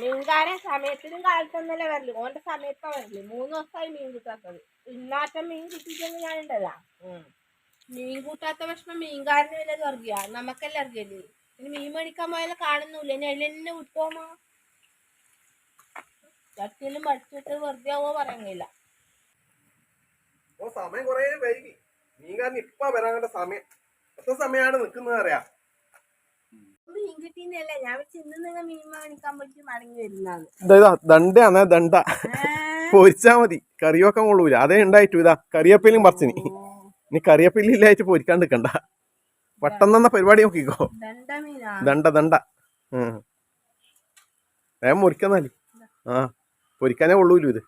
മീൻകാരൻ സമയത്തിനും കാലത്തൊന്നല്ലേ വരൽ. ഓന്റെ സമയത്താ വരൽ. മൂന്ന് ദിവസമായി മീൻ കിട്ടാത്തത്. ഇന്നാറ്റം മീൻ കിട്ടിയിട്ടൊന്നും ഞാനുണ്ടല്ല മീൻ കൂട്ടാത്ത ഭക്ഷണം മീൻകാരന് വല്ല ഇറങ്ങിയ നമുക്കല്ല ഇറങ്ങിയല്ലേ ഇനി മീൻ മേടിക്കാൻ പോയാലും കാണുന്നില്ല? ഇനി അതിൽ എന്നെ വിട്ടോമോ. ചട്ടിയിലും പഠിച്ചിട്ട് വെറുതെ ആവോ പറയുന്നില്ല സമയം കൊറേ വൈകി. മീൻകാരൻ ഇപ്പൊ കണ്ട സമയം. എത്ര സമയമാണ് നിക്കുന്നത് അറിയാ. ഇതാ ദണ്ടാണ് ദണ്ട പൊരിച്ചാ മതി. കറി വെക്കാൻ കൊള്ളൂല. അതേ ഉണ്ടായിട്ടു ഇതാ കറിയപ്പയിലും പറിച്ചിനി ഇനി കറിയപ്പയിലില്ലായിട്ട് പൊരിക്കാണ്ട് നിക്കണ്ട. പെട്ടെന്ന പരിപാടി നോക്കിക്കോ. ദണ്ട ദണ്ട. വേഗം മുറിക്കുന്നാൽ ആ പൊരിക്കാനേ കൊള്ളൂലു ഇത്.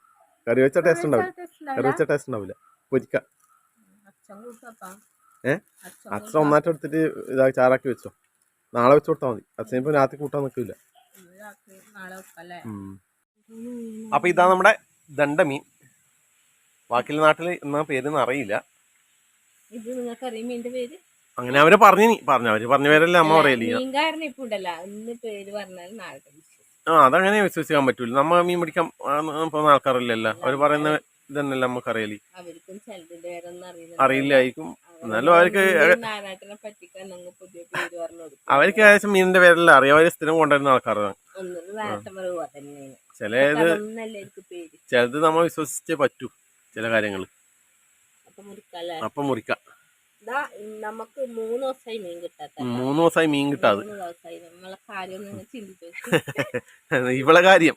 കറി വെച്ച ടേസ്റ്റ് ഉണ്ടാവില്ല. കറി വെച്ച ടേസ്റ്റ് ഉണ്ടാവില്ല. പൊരിക്ക. ഏ? അച്ഛൻ ഒന്നാറ്റെടുത്തിട്ട് ഇതാ ചാറാക്കി വെച്ചോ. നാളെ വെച്ച് കൊടുത്താൽ മതി. അച്ഛൻ ഇപ്പൊ രാത്രി കൂട്ടാൻ നിൽക്കില്ല അപ്പൊ ഇതാ നമ്മുടെ ദണ്ടമീൻ ബാക്കിയുള്ള നാട്ടിൽ എന്നാ പേരെന്ന് അറിയില്ല. പേര്? അങ്ങനെ അവർ പറഞ്ഞു പറഞ്ഞു അവർ പറഞ്ഞ പേരല്ലേ അമ്മ പറയല്ലേ പേര് ആ അതങ്ങനെ വിശ്വസിക്കാൻ പറ്റൂല. നമ്മ മീൻ പിടിക്കാൻ പോകുന്ന ആൾക്കാരല്ലല്ലോ. അവർ പറയുന്ന ഇതന്നെ നമുക്ക് അറിയില്ല. അറിയില്ലായിരിക്കും. എന്നാലും അവർക്ക് അവർക്ക് ഏകദേശം മീനിന്റെ പേരെല്ലാം അറിയാം. അവർ സ്ഥിരം കൊണ്ടുവരുന്ന ആൾക്കാരാണ് ചിലത് ചിലത് നമ്മൾ വിശ്വസിച്ചേ പറ്റൂ ചില കാര്യങ്ങൾ അപ്പൊ മുറിക്ക. നമുക്ക് മൂന്ന് ദിവസമായി മീൻ കിട്ടാത്ത മൂന്ന് ദിവസമായി മീൻ കിട്ടാതെ. ഇവളെ കാര്യം.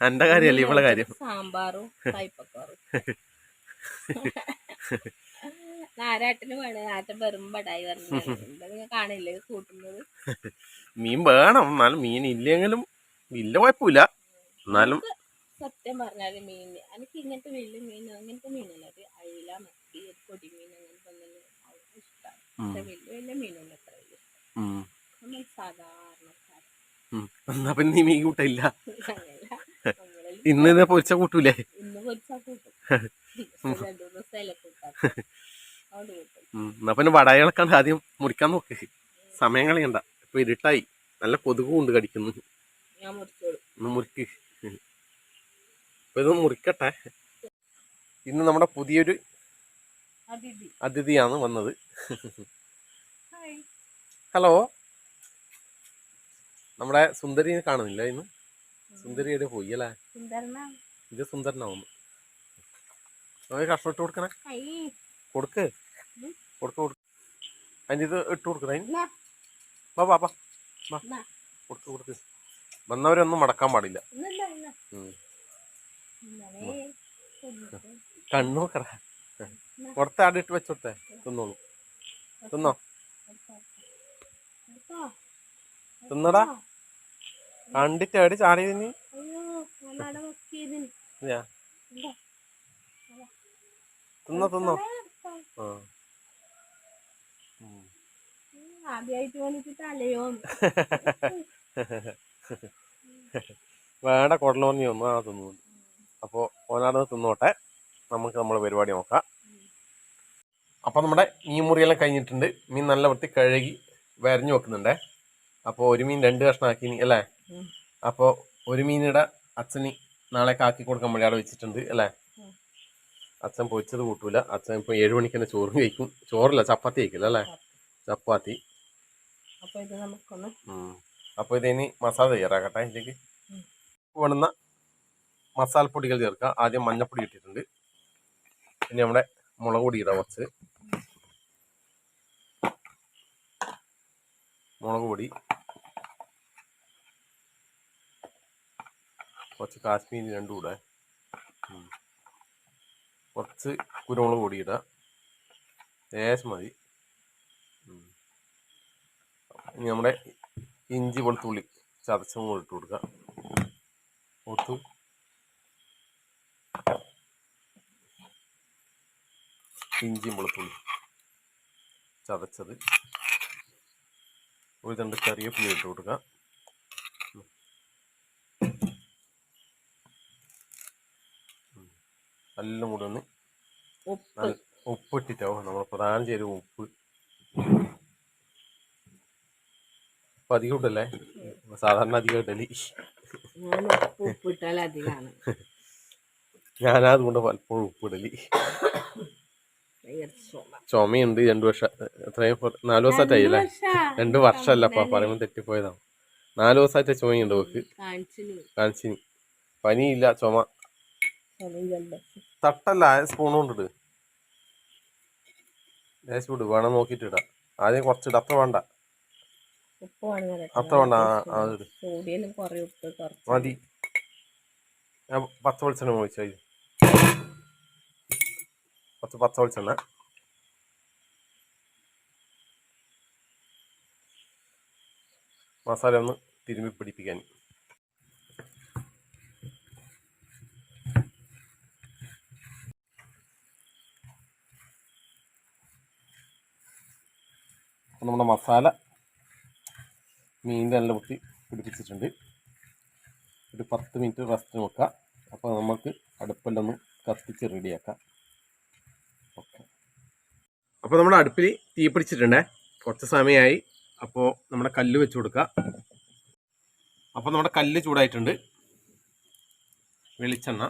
എന്റെ കാര്യല്ല ഇവളെ കാര്യം. സാമ്പാറും നാരാട്ടിന് വേണേ. പറഞ്ഞു കാണില്ലേ. കൂട്ടുന്നത്. മീൻ വേണം. എന്നാലും മീൻ ഇല്ലെങ്കിലും ഇല്ല കുഴപ്പമില്ല. എന്നാലും സത്യം പറഞ്ഞാൽ മീൻ. എനിക്ക് ഇങ്ങനത്തെ വലിയ മീൻ അങ്ങനത്തെ മീനല്ല. ഒരു അയില മത്തി പൊടി പൊടിമീൻ അങ്ങനത്തെ ഒന്നും ഇഷ്ടമാണ് പക്ഷെ വലിയ വലിയ മീനൊന്നും അത്ര വലിയ നമ്മൾ സാധാരണക്കാരൻ ഉം. എന്നാ പിന്നെ നീ മീൻ കൂട്ടില്ല. ഇന്ന് പൊരിച്ച കൂട്ടൂലേ? ഇന്ന് പൊരിച്ച കൂട്ടും രണ്ടു മൂന്ന് സ്ഥലം കൂട്ടാം അവിടെ എന്നാ പിന്നെ വടകളൊക്കെ ആദ്യം മുറിക്കാൻ നോക്ക്. സമയം കളയണ്ട. ഇപ്പൊ ഇരുട്ടായി. നല്ല കൊതുക് കൊണ്ട് കടിക്കുന്നു മുറിക്ക്. അപ്പൊ ഇത് മുറിക്കട്ടെ. ഇന്ന് നമ്മുടെ പുതിയൊരു അതിഥി. അതിഥിയാണ് വന്നത്. ഹലോ. നമ്മുടെ സുന്ദരിനെ കാണുന്നില്ല ഇന്ന്? സുന്ദരി എവിടെ പോയി അല്ലേ? ഇത് സുന്ദരനാവുന്നു. കഷ്ടപ്പെട്ട് കൊടുക്കണേ. കൊടുക്ക്. കൊടുക്ക്. കൊടുക്ക് ഇത് ഇട്ട് കൊടുക്കണേ വാ വാ വാ. കൊടുക്ക് കൊടുക്ക്. വന്നവരൊന്നും മടക്കാൻ പാടില്ല. ഇന്നല്ല കൊടുത്ത ആടിട്ട് വെച്ചോട്ടെ. തിന്നോളൂ. തിന്നോ? തിന്നടാ. കണ്ടിട്ട് എവിടെ ചാടി തിന്നി തിന്നോ? തിന്നോ ആ. ആദ്യമായിട്ട് വന്നിട്ട് തലയോ വേണ്ട കുടലോന്നി ഒന്നും ആ തിന്നു അപ്പോൾ ഓനാടന്ന് തിന്നോട്ടെ. നമുക്ക് നമ്മളെ പരിപാടി നോക്കാം. അപ്പോൾ നമ്മുടെ മീൻ മുറിയെല്ലാം കഴിഞ്ഞിട്ടുണ്ട്. മീൻ നല്ല വൃത്തി കഴുകി വരഞ്ഞു വെക്കുന്നുണ്ടേ. അപ്പോൾ ഒരു മീൻ രണ്ട് കഷ്ണമാക്കി അല്ലേ. അപ്പോൾ ഒരു മീനിടെ അച്ഛന് നാളെ കാക്കി കൊടുക്കാൻ വേണ്ടി അവിടെ വെച്ചിട്ടുണ്ട് അല്ലേ. അച്ഛൻ പൊരിച്ചത് കൂട്ടൂല. അച്ഛൻ ഇപ്പോൾ ഏഴ് മണിക്ക് തന്നെ ചോറും കഴിക്കും. ചോറില്ല ചപ്പാത്തി കഴിക്കില്ല അല്ലേ? ചപ്പാത്തി. അപ്പൊ ഇത് നമുക്കൊന്ന് അപ്പോൾ ഇതിനി മസാല തയ്യാറാക്കട്ടെ ഇതിലേക്ക്. വേണ്ടുന്ന മസാലപ്പൊടികൾ ചേർക്കുക. ആദ്യം മഞ്ഞപ്പൊടി ഇട്ടിട്ടുണ്ട്. പിന്നെ നമ്മുടെ മുളക് പൊടി ഇടാം കുറച്ച്. മുളക് പൊടി. കുറച്ച് കാശ്മീരി രണ്ടും കൂടെ കുറച്ച് കുരുമുളക് പൊടി ഇടാം. ലേശം മതി. ഇനി നമ്മുടെ ഇഞ്ചി വെളുത്തുള്ളി ചതച്ചും കൂടെ ഇട്ട് കൊടുക്കുക. കൊടുത്തു ഇഞ്ചിയും വെളുത്തുള്ളി ചതച്ചത്. ഒരു രണ്ട് കറിവേപ്പില ഇട്ട് കൊടുക്കുക. എല്ലാം കൂടെ ഒന്ന് ഉപ്പ്. നല്ല ഉപ്പ് ഇട്ടിട്ടോ. നമ്മൾ പ്രധാനം ഉപ്പ് ഉപ്പ്. അധികം ഇട്ടല്ലേ സാധാരണ അധികം ഉപ്പ് ഉപ്പിട്ടാൽ അധികമാണ്. പലപ്പോഴും ഉപ്പ് ഇടലി. ചുമ. ചുമയുണ്ട് രണ്ടു വർഷം എത്രയും നാലു നാല് ദിവസമായിട്ടല്ലേ രണ്ട് വർഷമല്ലപ്പാ പറയുമ്പോൾ തെറ്റിപ്പോയതാണ് നാല് ദിവസമായിട്ട് ചുമയുണ്ട് ഓക്ക് കാണിച്ചിന്. പനിയില്ല ചുമ. തട്ടല്ല ആ സ്പൂൺ കൊണ്ടിട്ട് ലേശം വിട് വേണം നോക്കിയിട്ട് ഇടാം. ആദ്യം കുറച്ചിട അത്ര വേണ്ട. ഉപ്പ് കുറേ ഉപ്പ് കുറച്ച് മതി. ഞാൻ വെളിച്ചെണ്ണ വെളിച്ചെണ്ണ. മസാല ഒന്ന് തിരുമ്പി പിടിപ്പിക്കാൻ. നമ്മുടെ മസാല മീനിന്റെ നല്ല കുത്തി പിടിപ്പിച്ചിട്ടുണ്ട്. ഒരു പത്ത് മിനിറ്റ് റെസ്റ്റ് വെക്കുക അപ്പോൾ നമുക്ക് അടുപ്പെല്ലാം ഒന്ന് കത്തിച്ച് റെഡിയാക്കാം ഓക്കെ അപ്പോൾ നമ്മുടെ അടുപ്പിൽ തീ പിടിച്ചിട്ടുണ്ടേ. കുറച്ച് സമയമായി. അപ്പോൾ നമ്മുടെ കല്ല് വെച്ച് കൊടുക്കുക അപ്പോൾ നമ്മുടെ കല്ല് ചൂടായിട്ടുണ്ട്. വെളിച്ചെണ്ണ.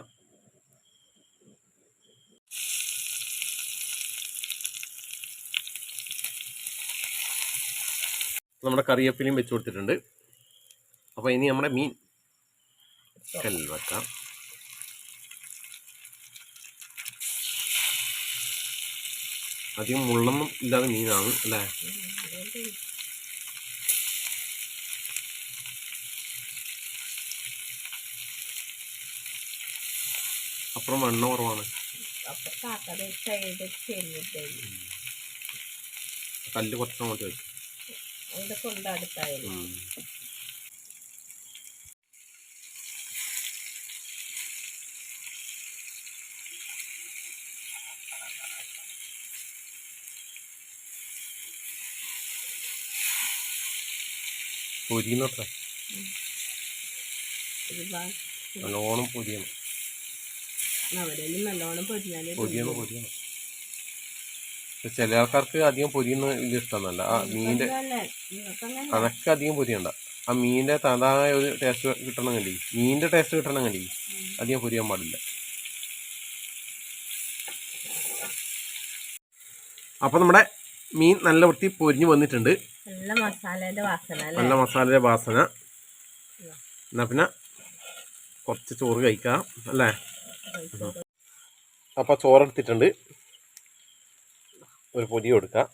നമ്മുടെ കറിവേപ്പിലയും വെച്ച് കൊടുത്തിട്ടുണ്ട്. അപ്പോൾ ഇനി നമ്മുടെ മീൻ കല്ല് വെക്കാം. അധികം മുള്ളൊന്നും ഇല്ലാതെ മീനാണ് അല്ലേ? അപ്പുറം എണ്ണ കുറവാണ്. കല്ല് കുറച്ച് അങ്ങോട്ട് അവിടെ കൊണ്ട് അടുത്തായാലും. പൊരിയുന്നത്ര. നല്ലോണം പൊരിയണം. അവരെല്ലാം നല്ലോണം പൊരിയണം പൊരിയണം. ചില ആൾക്കാർക്ക് അധികം പൊരിയുന്ന വലിയ ഇഷ്ടമൊന്നുമല്ല. ആ മീന്റെ അനക്ക് അധികം പൊരിയണ്ട. ആ മീനിന്റെ തനതായ ഒരു ടേസ്റ്റ് കിട്ടണം കണ്ടി മീനിന്റെ ടേസ്റ്റ് കിട്ടണം കണ്ടി അധികം പൊരിയാൻ പാടില്ല. അപ്പോൾ നമ്മുടെ മീൻ നല്ല വൃത്തി പൊരിഞ്ഞ് വന്നിട്ടുണ്ട്. നല്ല മസാലയുടെ വാസന നല്ല മസാലയുടെ വാസന. എന്നാ പിന്നെ കുറച്ച് ചോറ് കഴിക്കാം അല്ലേ? അപ്പോൾ ചോറെടുത്തിട്ടുണ്ട് ഒരു പൊതി കൊടുക്കാം.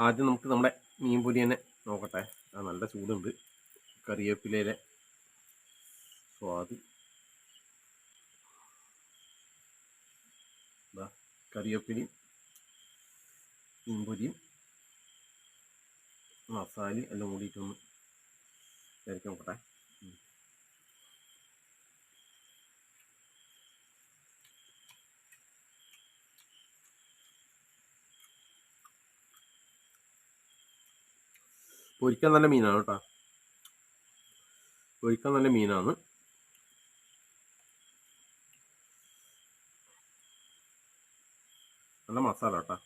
ആദ്യം നമുക്ക് നമ്മുടെ മീൻ പൊരി തന്നെ നോക്കട്ടെ. ആ നല്ല ചൂടുണ്ട്. കറിവേപ്പിലയിലെ സ്വാദ്. കറിവേപ്പിലയും മീൻ പൊരിയും മസാലയും എല്ലാം കൂടിയിട്ടൊന്ന് ഇതായിരിക്കും നോക്കട്ടെ. പൊരിക്കാൻ നല്ല മീനാണ് കേട്ടോ. പൊരിക്കാൻ നല്ല മീനാണ്. നല്ല മസാല കേട്ടോ.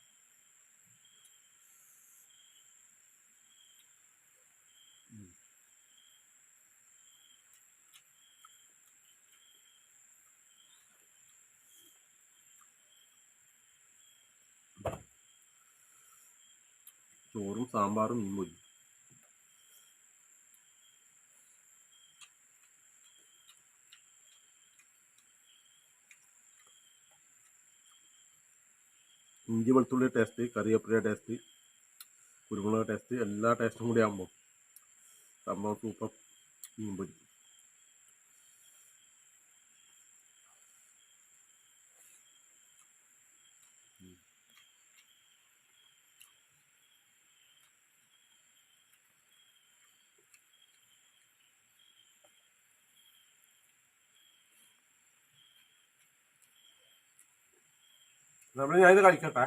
ചോറും സാമ്പാറും മീൻ ഇഞ്ചി വെളുത്തുള്ളി ടേസ്റ്റ് കറിവേപ്പില ടേസ്റ്റ് കുരുമുളക് ടേസ്റ്റ് എല്ലാ ടേസ്റ്റും കൂടി ആകുമ്പോൾ സംഭവം സൂപ്പർ മീൻ പൊരി. നമ്മൾ ഞാനിത് കഴിക്കട്ടെ.